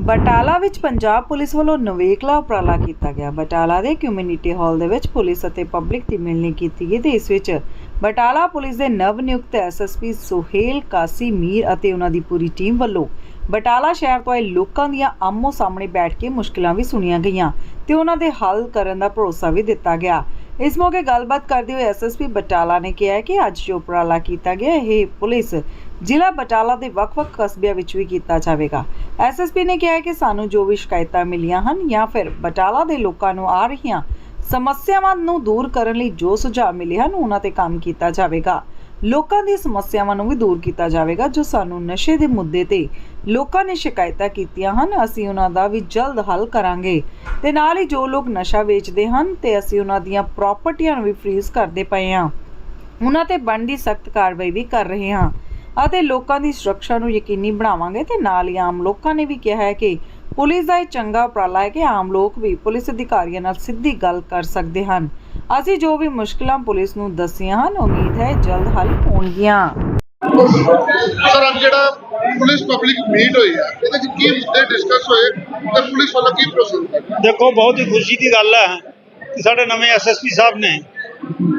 ਬਟਾਲਾ ਵਿੱਚ ਪੰਜਾਬ ਪੁਲਿਸ ਵੱਲੋਂ ਨਵੇਕਲਾ ਉਪਰਾਲਾ ਕੀਤਾ ਗਿਆ। ਬਟਾਲਾ ਦੇ ਕਮਿਊਨਿਟੀ ਹਾਲ ਦੇ ਵਿੱਚ ਪੁਲਿਸ ਅਤੇ ਪਬਲਿਕ ਦੀ ਮਿਲਣੀ ਕੀਤੀ ਗਈ ਤੇ ਇਸ ਵਿੱਚ ਬਟਾਲਾ ਪੁਲਿਸ ਦੇ ਨਵ ਨਿਯੁਕਤ ਐਸਐਸਪੀ ਸੁਹੇਲ, ਕਾਸੀ, ਮੀਰ ਅਤੇ ਉਹਨਾਂ ਦੀ ਪੂਰੀ ਟੀਮ ਵੱਲੋਂ ਬਟਾਲਾ ਸ਼ਹਿਰ ਤੋਂ ਆਏ ਲੋਕਾਂ ਦੀਆਂ ਆਮੋ ਸਾਹਮਣੇ ਬੈਠ ਕੇ ਮੁਸ਼ਕਲਾਂ ਵੀ ਸੁਣੀਆਂ ਗਈਆਂ ਤੇ ਉਹਨਾਂ ਦੇ ਹੱਲ ਕਰਨ ਦਾ ਭਰੋਸਾ ਵੀ ਦਿੱਤਾ ਗਿਆ। ਇਸ ਮੌਕੇ ਗੱਲਬਾਤ ਕਰਦੇ ਹੋਏ ਐਸਐਸਪੀ ਬਟਾਲਾ ਨੇ ਕਿਹਾ ਕਿ ਅੱਜ ਜੋ ਉਪਰਾਲਾ ਕੀਤਾ ਗਿਆ, ਇਹ ਪੁਲਿਸ ਜ਼ਿਲ੍ਹਾ ਬਟਾਲਾ ਦੇ ਵੱਖ-ਵੱਖ ਕਸਬਿਆਂ ਵਿੱਚ ਵੀ ਕੀਤਾ ਜਾਵੇਗਾ। ਐਸਐਸਪੀ ਨੇ ਕਿਹਾ ਕਿ ਸਾਨੂੰ ਜੋ ਵੀ ਸ਼ਿਕਾਇਤਾਂ ਮਿਲੀਆਂ ਹਨ ਜਾਂ ਫਿਰ ਬਟਾਲਾ ਦੇ ਲੋਕਾਂ ਨੂੰ ਆ ਰਹੀਆਂ ਸਮੱਸਿਆਵਾਂ ਨੂੰ ਦੂਰ ਕਰਨ ਲਈ ਜੋ ਸੁਝਾਅ ਮਿਲੇ ਹਨ, ਉਹਨਾਂ ਤੇ ਕੰਮ ਕੀਤਾ ਜਾਵੇਗਾ। ਲੋਕਾਂ ਦੀ ਸਮੱਸਿਆਵਾਂ ਨੂੰ ਵੀ ਦੂਰ ਕੀਤਾ ਜਾਵੇਗਾ, ਜੋ ਸਾਨੂੰ ਨਸ਼ੇ ਦੇ ਮੁੱਦੇ ਤੇ ਲੋਕਾਂ ਨੇ ਸ਼ਿਕਾਇਤਾਂ ਕੀਤੀਆਂ ਹਨ, ਅਸੀਂ ਉਹਨਾਂ ਦਾ ਵੀ ਜਲਦ ਹੱਲ ਕਰਾਂਗੇ। ਤੇ ਨਾਲ ਹੀ ਜੋ ਲੋਕ ਨਸ਼ਾ ਵੇਚਦੇ ਹਨ, ਤੇ ਅਸੀਂ ਉਹਨਾਂ ਦੀਆਂ ਪ੍ਰਾਪਰਟੀਆਂ ਨੂੰ ਵੀ ਫ੍ਰੀਜ਼ ਕਰਦੇ ਪਏ ਹਾਂ। ਉਹਨਾਂ ਤੇ ਬਣਦੀ ਸਖਤ ਕਾਰਵਾਈ ਵੀ ਕਰ ਰਹੇ ਹਾਂ। ਅਤੇ ਲੋਕਾਂ ਦੀ ਸੁਰੱਖਿਆ ਨੂੰ ਯਕੀਨੀ ਬਣਾਵਾਂਗੇ ਤੇ ਨਾਲ ਹੀ ਆਮ ਲੋਕਾਂ ਨੇ ਵੀ ਕਿਹਾ ਹੈ ਕਿ ਪੁਲਿਸ ਦਾ ਇਹ ਚੰਗਾ ਉਪਰਾਲਾ ਹੈ ਕਿ ਆਮ ਲੋਕ ਵੀ ਪੁਲਿਸ ਅਧਿਕਾਰੀਆਂ ਨਾਲ ਸਿੱਧੀ ਗੱਲ ਕਰ ਸਕਦੇ ਹਨ। ਅਸੀਂ ਜੋ ਵੀ ਮੁਸ਼ਕਲਾਂ ਪੁਲਿਸ ਨੂੰ ਦੱਸੀਆਂ ਹਨ ਉਮੀਦ ਹੈ ਜਲਦ ਹੱਲ ਹੋਣਗੀਆਂ। ਸਰ ਅੱਜ ਜਿਹੜਾ ਪੁਲਿਸ ਪਬਲਿਕ ਮੀਟ ਹੋਈ ਹੈ ਇਹਦੇ ਵਿੱਚ ਕੀ ਮੁੱਦੇ ਡਿਸਕਸ ਹੋਏ ਤੇ ਪੁਲਿਸ ਵੱਲੋਂ ਕੀ ਪ੍ਰੋਸੈਸ ਹੈ ਦੇਖੋ ਬਹੁਤ ਹੀ ਖੁਸ਼ੀ ਦੀ ਗੱਲ ਹੈ ਕਿ ਸਾਡੇ ਨਵੇਂ ਐਸਐਸਪੀ ਸਾਹਿਬ ਨੇ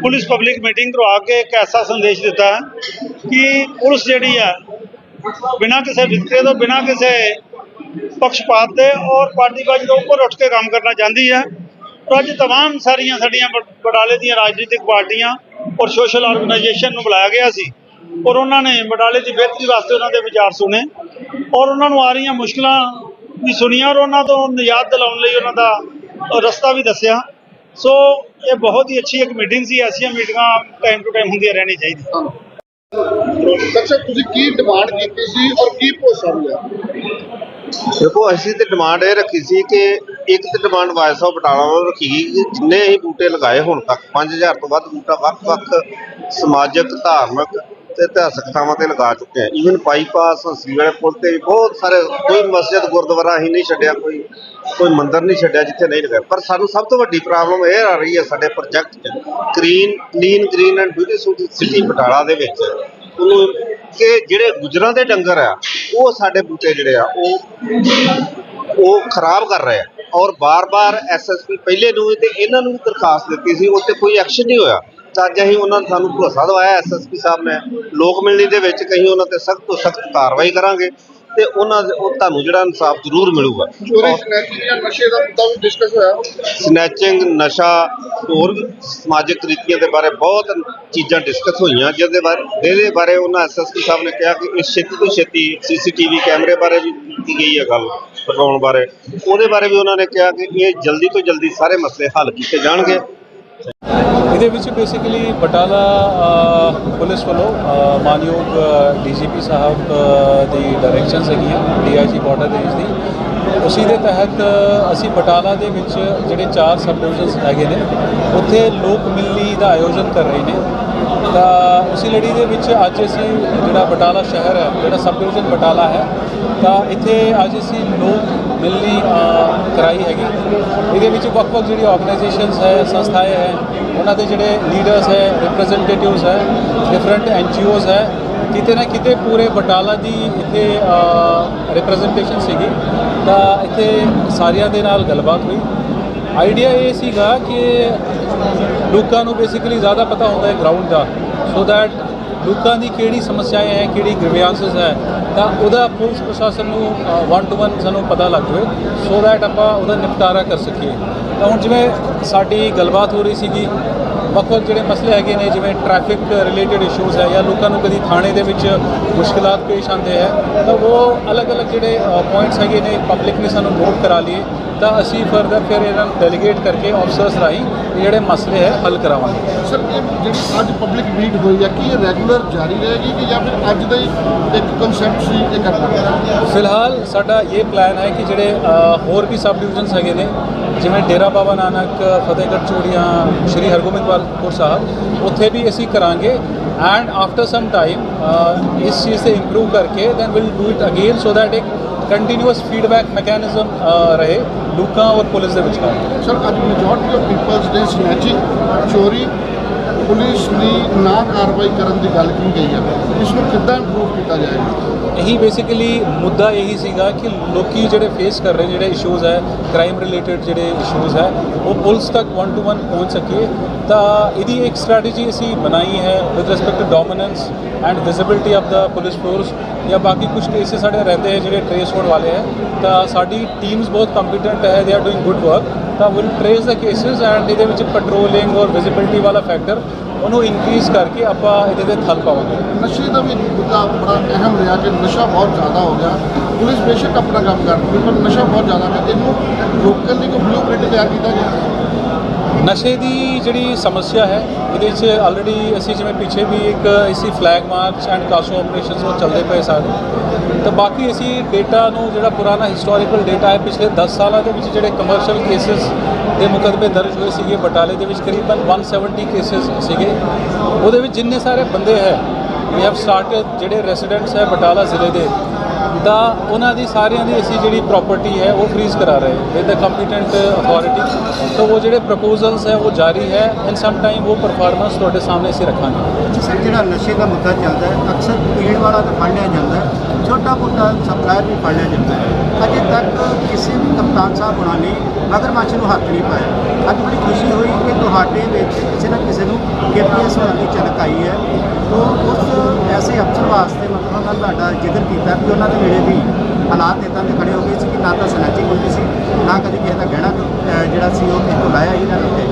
ਪੁਲਿਸ ਪਬਲਿਕ ਮੀਟਿੰਗ ਕਰਵਾ ਕੇ ਇੱਕ ਐਸਾ ਸੰਦੇਸ਼ ਦਿੱਤਾ ਹੈ ਕਿ ਪੁਲਿਸ ਜਿਹੜੀ ਹੈ ਬਿਨਾਂ ਕਿਸੇ ਵਿਤਕਰੇ ਤੋਂ ਬਿਨਾਂ ਕਿਸੇ ਪੱਖਪਾਤ ਦੇ ਔਰ ਪਾਰਟੀਬਾਜ਼ੀ ਤੋਂ ਉੱਪਰ ਉੱਠ ਕੇ ਕੰਮ ਕਰਨਾ ਚਾਹੁੰਦੀ ਹੈ ਔਰ ਅੱਜ तमाम ਸਾਰੀਆਂ ਸਾਡੀਆਂ ਬ- ਬਟਾਲੇ ਦੀਆਂ ਰਾਜਨੀਤਿਕ ਪਾਰਟੀਆਂ ਔਰ ਸੋਸ਼ਲ ਆਰਗੇਨਾਈਜੇਸ਼ਨ ਨੂੰ ਬੁਲਾਇਆ ਗਿਆ ਸੀ ਔਰ ਉਹਨਾਂ ਨੇ ਬਟਾਲੇ ਦੀ ਬਿਹਤਰੀ ਵਾਸਤੇ ਉਹਨਾਂ ਦੇ ਵਿਚਾਰ ਸੁਣੇ ਔਰ ਉਹਨਾਂ ਨੂੰ ਆ ਰਹੀਆਂ ਮੁਸ਼ਕਲਾਂ ਵੀ ਸੁਣੀਆਂ ਔਰ ਉਹਨਾਂ ਤੋਂ ਨਿਜਾਤ ਦਿਲਾਉਣ ਲਈ ਉਹਨਾਂ ਦਾ ਅ, ਰਸਤਾ ਵੀ ਦੱਸਿਆ ਸੋ ਇਹ ਬਹੁਤ ਹੀ ਅੱਛੀ ਇੱਕ ਮੀਟਿੰਗ ਸੀ ਐਸੀਆਂ ਮੀਟਿੰਗਾਂ ਟਾਈਮ ਟੂ ਟਾਈਮ ਹੁੰਦੀਆਂ ਰਹਿਣੀ ਚਾਹੀਦੀ ਅੱਛਾ ਤੁਸੀਂ ਕੀ ਡਿਮਾਂਡ ਕੀਤੀ ਸੀ ਔਰ ਕੀ ਭਰੋਸਾ ਮਿਲਿਆ ਦੇਖੋ ਅਸੀਂ ਤੇ ਡਿਮਾਂਡ ਇਹ ਰੱਖੀ ਸੀ ਕਿ ਇੱਕ ਤੇ ਡਿਮਾਂਡ ਵਾਇਸ ਆਫ ਬਟਾਲਾ ਵੱਲੋਂ ਰੱਖੀ ਗਈ ਕਿ ਜਿੰਨੇ ਅਸੀਂ ਬੂਟੇ ਲਗਾਏ ਹੁਣ ਤੱਕ 5000 ਤੋਂ ਵੱਧ ਬੂਟਾ ਵੱਖ-ਵੱਖ ਸਮਾਜਿਕ ਧਾਰਮਿਕ ਤੇ ਇਤਿਹਾਸਕ ਥਾਵਾਂ ਤੇ ਲਗਾ ਚੁੱਕੇ ਆ ਈਵਨ ਬਾਈਪਾਸ ਹੰਸੀ ਵਾਲੇ ਪੁਲ ਤੇ ਵੀ ਬਹੁਤ ਸਾਰੇ, ਕੋਈ ਮਸਜਿਦ, ਗੁਰਦੁਆਰਾ ਅਸੀਂ ਨਹੀਂ ਛੱਡਿਆ, ਕੋਈ ਕੋਈ ਮੰਦਿਰ ਨਹੀਂ ਛੱਡਿਆ ਜਿੱਥੇ ਨਹੀਂ ਲਗਾਇਆ। ਪਰ ਸਾਨੂੰ ਸਭ ਤੋਂ ਵੱਡੀ ਪ੍ਰੋਬਲਮ ਇਹ ਆ ਰਹੀ ਹੈ ਸਾਡੇ ਪ੍ਰੋਜੈਕਟ 'ਚ। Clean clean green and beautiful city Batala ਦੇ ਵਿੱਚ। ਉਹਨੂੰ ਕਿ ਜਿਹੜੇ ਗੁਜਰਾਂ ਦੇ ਡੰਗਰ ਆ, ਉਹ ਸਾਡੇ ਬੂਟੇ ਜਿਹੜੇ ਆ, ਉਹ ਉਹ ਖਰਾਬ ਕਰ ਰਹੇ ਆ। ਔਰ ਬਾਰ-ਬਾਰ ਐਸਐਸਪੀ ਪਹਿਲੇ ਨੂੰ ਤੇ ਇਹਨਾਂ ਨੂੰ ਵੀ ਦਰਖਾਸਤ ਦਿੱਤੀ ਸੀ ਉੱਤੇ ਕੋਈ ਐਕਸ਼ਨ ਨਹੀਂ ਹੋਇਆ। ਤਾਂ ਅੱਜ ਅਸੀਂ ਉਹਨਾਂ ਨੂੰ ਸਾਨੂੰ ਭਰੋਸਾ ਦਵਾਇਆ ਐਸਐਸਪੀ ਸਾਹਿਬ ਨੇ ਲੋਕ ਮਿਲਣੀ ਦੇ ਵਿੱਚ ਕਹੀਂ ਉਹਨਾਂ ਤੇ ਸਖਤ ਤੋਂ ਸਖਤ ਕਾਰਵਾਈ ਕਰਾਂਗੇ ਤੇ ਉਹਨਾਂ ਦੇ- ਉਹ ਤੁਹਾਨੂੰ ਜਿਹੜਾ ਇਨਸਾਫ ਜ਼ਰੂਰ ਮਿਲੂਗਾ। ਚੋਰੀ ਸਨੈਚਿੰਗ ਜਾਂ ਨਸ਼ੇ ਦਾ ਮੁੱਦਾ ਵੀ ਡਿਸਕਸ ਹੋਇਆ? ਸਨੈਚਿੰਗ ਨਸ਼ਾ ਹੋਰ ਸਮਾਜਿਕ ਰੀਤੀਆਂ ਦੇ ਬਾਰੇ ਬਹੁਤ ਚੀਜ਼ਾਂ ਡਿਸਕਸ ਹੋਈਆਂ ਜਿਹਦੇ ਬਾਰੇ ਇਹਦੇ ਬਾਰੇ ਉਹਨਾਂ ਐਸਐਸਪੀ ਸਾਹਿਬ ਨੇ ਕਿਹਾ ਕਿ ਇਸ ਛੇਤੀ ਤੋਂ ਛੇਤੀ ਸੀਸੀਟੀਵੀ ਕੈਮਰੇ ਬਾਰੇ ਵੀ ਕੀਤੀ ਗਈ ਹੈ ਗੱਲ ਲਗਾਉਣ ਬਾਰੇ। ਉਹਦੇ ਬਾਰੇ ਵੀ ਉਹਨਾਂ ਨੇ ਕਿਹਾ ਕਿ ਇਹ ਜਲਦੀ ਤੋਂ ਜਲਦੀ ਸਾਰੇ ਮਸਲੇ ਹੱਲ ਕੀਤੇ ਜਾਣਗੇ। ਇਹਦੇ ਵਿੱਚ ਬੇਸਿਕਲੀ ਬਟਾਲਾ ਪੁਲਿਸ ਵੱਲੋਂ ਅ, ਮਾਨਯੋਗ ਡੀਜੀਪੀ ਸਾਹਿਬ ਦੀ ਡਾਇਰੈਕਸ਼ਨਸ ਹੈਗੀਆਂ ਡੀਆਈਜੀ ਬਾਰਡਰ ਰੇਂਜ ਦੀ ਉਸੇ ਦੇ ਤਹਿਤ ਅਸੀਂ ਬਟਾਲਾ ਦੇ ਵਿੱਚ ਜਿਹੜੇ ਚਾਰ ਸਬ ਡਿਵੀਜ਼ਨਸ ਹੈਗੇ ਨੇ ਉੱਥੇ ਲੋਕ ਮਿਲਣੀ ਦਾ ਆਯੋਜਨ ਕਰ ਰਹੇ ਨੇ। ਤਾਂ ਉਸੇ ਲੜੀ ਦੇ ਵਿੱਚ ਅੱਜ ਅਸੀਂ ਜਿਹੜਾ ਬਟਾਲਾ ਸ਼ਹਿਰ ਹੈ ਜਿਹੜਾ ਸਬ ਡਿਵੀਜ਼ਨ ਬਟਾਲਾ ਹੈ ਤਾਂ ਇੱਥੇ ਅੱਜ ਅਸੀਂ ਲੋਕ ਮਿਲਣੀ ਕਰਾਈ ਹੈਗੀ। ਇਹਦੇ ਵਿੱਚ ਵੱਖ-ਵੱਖ ਜਿਹੜੀ ਆਰਗੇਨਾਈਜੇਸ਼ਨਸ ਹੈ, ਸੰਸਥਾਏ ਹੈ, ਉਹਨਾਂ ਦੇ ਜਿਹੜੇ ਲੀਡਰਸ ਹੈ ਰਿਪਰੈਜ਼ੈਂਟੇਟਿਵਸ ਹੈ ਡਿਫਰੈਂਟ ਐਨਜੀਓਜ਼ ਹੈ, ਕਿਤੇ ਨਾ ਕਿਤੇ ਪੂਰੇ ਬਟਾਲਾ ਦੀ ਇੱਥੇ ਰਿਪਰੈਜ਼ੈਂਟੇਸ਼ਨ ਸੀਗੀ। ਤਾਂ ਇੱਥੇ ਸਾਰਿਆਂ ਦੇ ਨਾਲ ਗੱਲਬਾਤ ਹੋਈ। ਆਈਡੀਆ ਇਹ ਸੀਗਾ ਕਿ ਲੋਕਾਂ ਨੂੰ ਬੇਸਿਕਲੀ ਜ਼ਿਆਦਾ ਪਤਾ ਹੁੰਦਾ ਹੈ ਗਰਾਊਂਡ ਦਾ ਸੋ ਦੈਟ ਲੋਕਾਂ ਦੀ ਕਿਹੜੀ ਸਮੱਸਿਆएं ਹੈ, ਕਿਹੜੀ ਗ੍ਰੀਵੈਂਸਸ ਹੈ, ਤਾਂ ਉਹਦਾ ਪੁਲਿਸ ਪ੍ਰਸ਼ਾਸਨ ਨੂੰ ਵਨ ਟੂ ਵਨ ਸਾਨੂੰ ਪਤਾ ਲੱਗ ਜਾਵੇ ਸੋ ਦੈਟ ਆਪਾਂ ਉਹਦਾ ਨਿਪਟਾਰਾ ਕਰ ਸਕੀਏ। ਤਾਂ ਹੁਣ ਜਿਵੇਂ ਸਾਡੀ ਗੱਲਬਾਤ ਹੋ ਰਹੀ ਸੀਗੀ, ਵੱਖ-ਵੱਖ ਜਿਹੜੇ ਮਸਲੇ ਹੈਗੇ ਨੇ, ਜਿਵੇਂ ਟ੍ਰੈਫਿਕ ਰਿਲੇਟਡ ਇਸ਼ੂਜ਼ ਹੈ ਜਾਂ ਲੋਕਾਂ ਨੂੰ ਕਦੀ ਥਾਣੇ ਦੇ ਵਿੱਚ ਮੁਸ਼ਕਲਾਂ ਪੇਸ਼ ਆਉਂਦੇ ਹੈ, ਤਾਂ ਉਹ ਅਲੱਗ-ਅਲੱਗ ਜਿਹੜੇ ਪੁਆਇੰਟਸ ਹੈਗੇ ਨੇ ਪਬਲਿਕ ਨੇ ਸਾਨੂੰ ਨੋਟ ਕਰਾ ਲਈਏ। ਤਾਂ ਅਸੀਂ ਫਰਦਰ ਫਿਰ ਇਹਨਾਂ ਨੂੰ ਡੈਲੀਗੇਟ ਕਰਕੇ ਆਫਸਰਸ ਰਾਹੀਂ ਇਹ ਜਿਹੜੇ ਮਸਲੇ ਹੈ ਹੱਲ ਕਰਾਵਾਂਗੇ। ਸਰ ਇਹ ਜਿਹੜੀ ਅੱਜ ਪਬਲਿਕ ਮੀਟ ਹੋਈ ਹੈ ਕੀ ਇਹ ਰੈਗੂਲਰ ਜਾਰੀ ਰਹੇਗੀ ਕਿ ਜਾਂ ਫਿਰ ਅੱਜ ਦਾ ਹੀ ਇੱਕ ਕਨਸੈਪਟ ਸੀ ਇਹ ਕਰਨਾ ਫਿਲਹਾਲ ਸਾਡਾ ਇਹ ਪਲਾਨ ਹੈ ਕਿ ਜਿਹੜੇ ਹੋਰ ਵੀ ਸਬ ਡਿਵੀਜ਼ਨਸ ਹੈਗੇ ਨੇ ਜਿਵੇਂ ਡੇਰਾ ਬਾਬਾ ਨਾਨਕ ਫਤਿਹਗੜ੍ਹ ਚੂੜੀਆਂ ਸ਼੍ਰੀ ਹਰਗੋਬਿੰਦਪੁਰ ਸਾਹਿਬ ਉੱਥੇ ਵੀ ਅਸੀਂ ਕਰਾਂਗੇ। ਐਂਡ ਆਫਟਰ ਸਮ ਟਾਈਮ ਇਸ ਚੀਜ਼ ਤੇ ਇੰਪਰੂਵ ਕਰਕੇ then will do it again so that ਇੱਕ ਕੰਟੀਨਿਊਸ ਫੀਡਬੈਕ ਮੈਕੈਨਿਜ਼ਮ ਰਹੇ ਲੋਕਾਂ ਔਰ ਪੁਲਿਸ ਦੇ ਵਿਚਕਾਰ ਸਰ ਅੱਜ ਮੈਜੋਰਟੀ ਆਫ ਪੀਪਲਸ ਦੇ ਸਨੈਚਿੰਗ ਚੋਰੀ ਪੁਲਿਸ ਦੀ ਨਾ ਕਾਰਵਾਈ ਕਰਨ ਦੀ ਗੱਲ ਕੀ ਗਈ ਹੈ ਇਸ ਨੂੰ ਕਿੱਦਾਂ ਇੰਪਰੂਵ ਕੀਤਾ ਜਾਏਗਾ? ਇਹੀ ਬੇਸਿਕਲੀ ਮੁੱਦਾ ਇਹੀ ਸੀਗਾ ਕਿ ਲੋਕੀ ਜਿਹੜੇ ਫੇਸ ਕਰ ਰਹੇ ਜਿਹੜੇ ਇਸ਼ੂਜ਼ ਹੈ ਕ੍ਰਾਈਮ ਰਿਲੇਟਡ ਜਿਹੜੇ ਇਸ਼ੂਜ਼ ਹੈ, ਉਹ ਪੁਲਿਸ ਤੱਕ ਵਨ ਟੂ ਵਨ ਪਹੁੰਚ ਸਕੇ। ਤਾਂ ਇਹਦੀ ਇੱਕ ਸਟ੍ਰੈਟਜੀ ਅਸੀਂ ਬਣਾਈ ਹੈ with respect to dominance and visibility of the police force ਜਾਂ ਬਾਕੀ ਕੁਝ ਕੇਸਿਸ ਸਾਡੇ ਰਹਿੰਦੇ ਹੈ ਜਿਹੜੇ ਟ੍ਰੇਸ ਹੋਣ ਵਾਲੇ ਹੈ ਤਾਂ ਸਾਡੀ ਟੀਮਸ ਬਹੁਤ ਕੰਪੀਟੈਂਟ ਹੈ they are doing good work ਤਾਂ will trace the cases and ਇਹਦੇ ਵਿੱਚ ਪੈਟਰੋਲਿੰਗ ਔਰ ਵਿਜ਼ਿਬਿਲਟੀ ਵਾਲਾ ਫੈਕਟਰ ਉਹਨੂੰ ਇਨਕਰੀਜ਼ ਕਰਕੇ ਆਪਾਂ ਇਹਦੇ ਤੇ ਥਲ ਪਾਵਾਂਗੇ। ਨਸ਼ੇ ਦਾ ਵੀ ਮੁੱਦਾ ਬੜਾ ਅਹਿਮ ਰਿਹਾ ਕਿ ਨਸ਼ਾ ਬਹੁਤ ਜ਼ਿਆਦਾ ਹੋ ਗਿਆ। ਪੁਲਿਸ ਬੇਸ਼ੱਕ ਆਪਣਾ ਕੰਮ ਕਰਦੀ ਪਰ ਨਸ਼ਾ ਬਹੁਤ ਜ਼ਿਆਦਾ ਹੈ। ਇਹਨੂੰ ਰੋਕਣ ਲਈ ਕੋਈ ਬਲੂਪ੍ਰਿੰਟ ਤਿਆਰ ਕੀਤਾ ਗਿਆ? ਨਸ਼ੇ ਦੀ ਜਿਹੜੀ ਸਮੱਸਿਆ ਹੈ, ਇਹਦੇ 'ਚ ਆਲਰੇਡੀ ਅਸੀਂ ਜਿਵੇਂ ਪਿੱਛੇ ਵੀ ਇੱਕ ਇਸੀ flag march and CASO operations ਉਹ ਚੱਲਦੇ ਪਏ ਸਾਰੇ ਤਾਂ ਬਾਕੀ ਅਸੀਂ ਡੇਟਾ ਨੂੰ ਜਿਹੜਾ ਪੁਰਾਣਾ ਹਿਸਟੋਰੀਕਲ ਡੇਟਾ ਹੈ, ਪਿਛਲੇ 10 ਸਾਲਾਂ ਦੇ ਵਿੱਚ ਜਿਹੜੇ ਕਮਰਸ਼ੀਅਲ ਕੇਸਿਸ ਦੇ ਮੁਕੱਦਮੇ ਦਰਜ ਹੋਏ ਸੀਗੇ ਬਟਾਲੇ ਦੇ ਵਿੱਚ ਕਰੀਬਨ 170 ਕੇਸਿਸ ਸੀਗੇ। ਉਹਦੇ ਵਿੱਚ ਜਿੰਨੇ ਸਾਰੇ ਬੰਦੇ ਹੈ ਵੀ ਹੈਵ ਸਟਾਰਟਡ ਜਿਹੜੇ ਰੈਜ਼ੀਡੈਂਟਸ ਹੈ ਬਟਾਲਾ ਜ਼ਿਲ੍ਹੇ ਦੇ ਦਾ ਉਹਨਾਂ ਦੀ ਸਾਰਿਆਂ ਦੀ ਅਸੀਂ ਜਿਹੜੀ ਪ੍ਰਾਪਰਟੀ ਹੈ ਉਹ ਫ੍ਰੀਜ਼ ਕਰਾ ਰਹੇ ਵਿਦ ਦ ਕੰਪੀਟੈਂਟ ਅਥਾਰਟੀ ਤਾਂ ਉਹ ਜਿਹੜੇ ਪ੍ਰਪੋਜ਼ਲਸ ਹੈ ਉਹ ਜਾਰੀ ਹੈ ਇਨ ਸਮ ਟਾਈਮ ਉਹ ਪਰਫਾਰਮੈਂਸ ਤੁਹਾਡੇ ਸਾਹਮਣੇ ਅਸੀਂ ਰੱਖਾਂਗੇ। ਸਰ, ਜਿਹੜਾ ਨਸ਼ੇ ਦਾ ਮੁੱਦਾ ਚੱਲਦਾ ਹੈ, ਅਕਸਰ ਪੀਣ ਵਾਲਾ ਤਾਂ ਫੜ ਜਾਂਦਾ ਹੈ। ਛੋਟਾ ਮੋਟਾ ਸਪਲਾਇਰ ਵੀ ਫੜ ਲਿਆ ਜਾਂਦਾ ਹੈ। ਅਜੇ ਤੱਕ ਕਿਸੇ ਵੀ ਕਪਤਾਨ ਸਾਹਿਬ ਹੋਣਾ ਨੇ ਮਗਰਮੱਛ ਨੂੰ ਹੱਥ ਨਹੀਂ ਪਾਇਆ। ਅੱਜ ਬੜੀ ਖੁਸ਼ੀ ਹੋਈ ਕਿ ਤੁਹਾਡੇ ਵਿੱਚ ਕਿਸੇ ਨਾ ਕਿਸੇ ਨੂੰ ਕੇਪੀਐਸ ਹੋਣ ਦੀ ਝਲਕ ਆਈ ਹੈ। ਤੋਂ ਉਸ ਐਸੇ ਅਫਸਰ ਵਾਸਤੇ ਮਤਲਬ ਉਹਨਾਂ ਤੁਹਾਡਾ ਜ਼ਿਕਰ ਕੀਤਾ ਕਿ ਉਹਨਾਂ ਦੇ ਵੇਲੇ ਵੀ ਹਾਲਾਤ ਇਦਾਂ ਦੇ ਖੜੇ ਹੋ ਗਏ ਸੀ ਕਿ ਨਾ ਤਾਂ ਸਨੈਚਿੰਗ ਹੁੰਦੀ ਸੀ, ਨਾ ਕਦੀ ਕਿਸੇ ਦਾ ਗਹਿਣਾ ਜਿਹੜਾ ਸੀ ਉਹ ਕਿਤੋਂ ਲਾਇਆ ਹੀ ਨਾ ਲੱਗੇ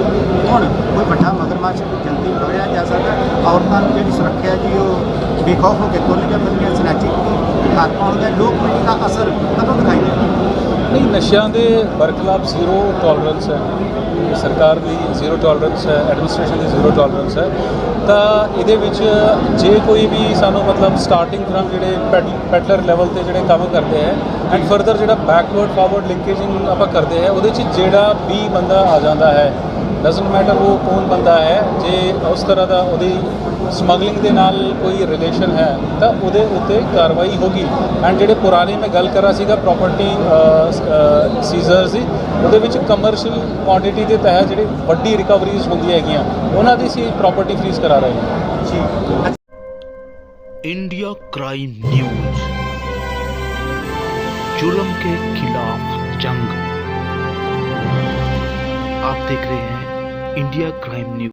ਹੁਣ ਕੋਈ ਵੱਡਾ ਮਗਰਮੱਛ ਜਲਦੀ ਫੜਿਆ ਜਾ ਸਕਦਾ। ਔਰਤਾਂ ਨੂੰ ਜਿਹੜੀ ਸੁਰੱਖਿਆ ਜੀ, ਉਹ ਬੇਖੌਫ ਹੋ ਕੇ ਤੁਰ ਜਾਂ ਬੰਦੀਆਂ ਸਨੈਚਿੰਗ ਹੱਥ ਪਾਉਂਦੇ ਲੋਕ ਪੀੜੀ ਦਾ ਅਸਰ ਕਦੋਂ ਦਿਖਾਈ ਦੇਗਾ ਨਹੀਂ, ਨਸ਼ਿਆਂ ਦੇ ਬਰਖਲਾਫ ਜ਼ੀਰੋ ਟੋਲਰੈਂਸ ਹੈ। ਸਰਕਾਰ ਦੀ ਜ਼ੀਰੋ ਟੋਲਰੈਂਸ ਹੈ ਐਡਮਿਨਿਸਟ੍ਰੇਸ਼ਨ ਦੀ ਜ਼ੀਰੋ ਟੋਲਰੈਂਸ ਹੈ। ਤਾਂ ਇਹਦੇ ਵਿੱਚ ਜੇ ਕੋਈ ਵੀ ਸਾਨੂੰ ਮਤਲਬ ਸਟਾਰਟਿੰਗ ਫਰਮ ਜਿਹੜੇ ਪੈਟਲਰ ਲੈਵਲ ਤੇ ਜਿਹੜੇ ਕੰਮ ਕਰਦੇ ਹੈ ਐਂਡ ਫਰਦਰ ਜਿਹੜਾ ਬੈਕਵਰਡ ਫਾਰਵਰਡ ਲਿੰਕੇਜਿੰਗ ਆਪਾਂ ਕਰਦੇ ਹੈ, ਉਹਦੇ 'ਚ ਜਿਹੜਾ ਵੀ ਬੰਦਾ ਆ ਜਾਂਦਾ ਹੈ ਡਸਨਟ ਮੈਟਰ ਉਹ ਕੌਣ ਬੰਦਾ ਹੈ ਜੇ ਉਸ ਤਰ੍ਹਾਂ ਦਾ ਉਹਦੀ ਸਮਗਲਿੰਗ ਦੇ ਨਾਲ ਕੋਈ ਰਿਲੇਸ਼ਨ ਹੈ ਤਾਂ ਉਹਦੇ ਉੱਤੇ ਕਾਰਵਾਈ ਹੋਗੀ ਐਂਡ ਜਿਹੜੇ ਪੁਰਾਣੇ ਮੈਂ ਗੱਲ ਕਰ ਰਿਹਾ ਸੀਗਾ ਪ੍ਰਾਪਰਟੀ ਸੀਜ਼ਰਸ ਦੀ ਉਹਦੇ ਵਿੱਚ ਕਮਰਸ਼ੀਅਲ ਕੁਆਂਟੀਟੀ ਦੇ ਤਹਿਤ ਜਿਹੜੀ ਵੱਡੀ ਰਿਕਵਰੀਜ਼ ਹੁੰਦੀਆਂ ਹੈਗੀਆਂ ਉਹਨਾਂ ਦੀ ਸੀ ਪ੍ਰਾਪਰਟੀ ਫ੍ਰੀਜ਼ ਕਰਾ ਰਹੇ ਹਾਂ इंडिया क्राइम न्यूज जुल्म के खिलाफ जंग आप देख रहे हैं इंडिया क्राइम न्यूज